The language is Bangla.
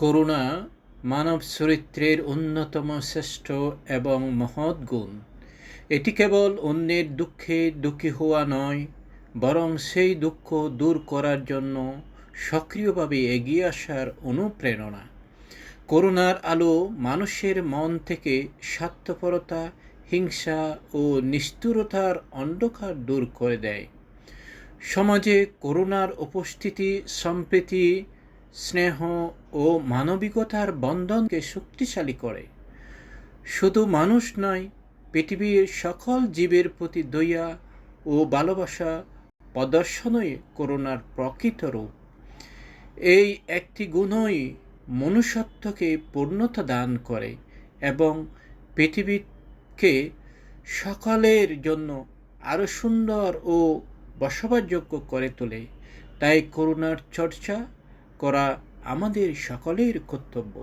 করুণা মানব চরিত্রের অন্যতম শ্রেষ্ঠ এবং মহৎ গুণ। এটি কেবল অন্যের দুঃখে দুঃখী হওয়া নয়, বরং সেই দুঃখ দূর করার জন্য সক্রিয়ভাবে এগিয়ে আসার অনুপ্রেরণা। করুণার আলো মানুষের মন থেকে স্বার্থপরতা, হিংসা ও নিষ্ঠুরতার অন্ধকার দূর করে দেয়। সমাজে করুণার উপস্থিতি সম্প্রীতি স্নেহ ও মানবিকতার বন্ধনকে শক্তিশালী করে। শুধু মানুষ নয়, পৃথিবীর সকল জীবের প্রতি দয়া ও ভালোবাসা প্রদর্শনই করুণার প্রকৃত রূপ। এই একটি গুণই মনুষ্যত্বকে পূর্ণতা দান করে এবং পৃথিবীকে সকলের জন্য আরও সুন্দর ও বসবাসযোগ্য করে তোলে। তাই করুণার চর্চা করা আমাদের সকলের কর্তব্য।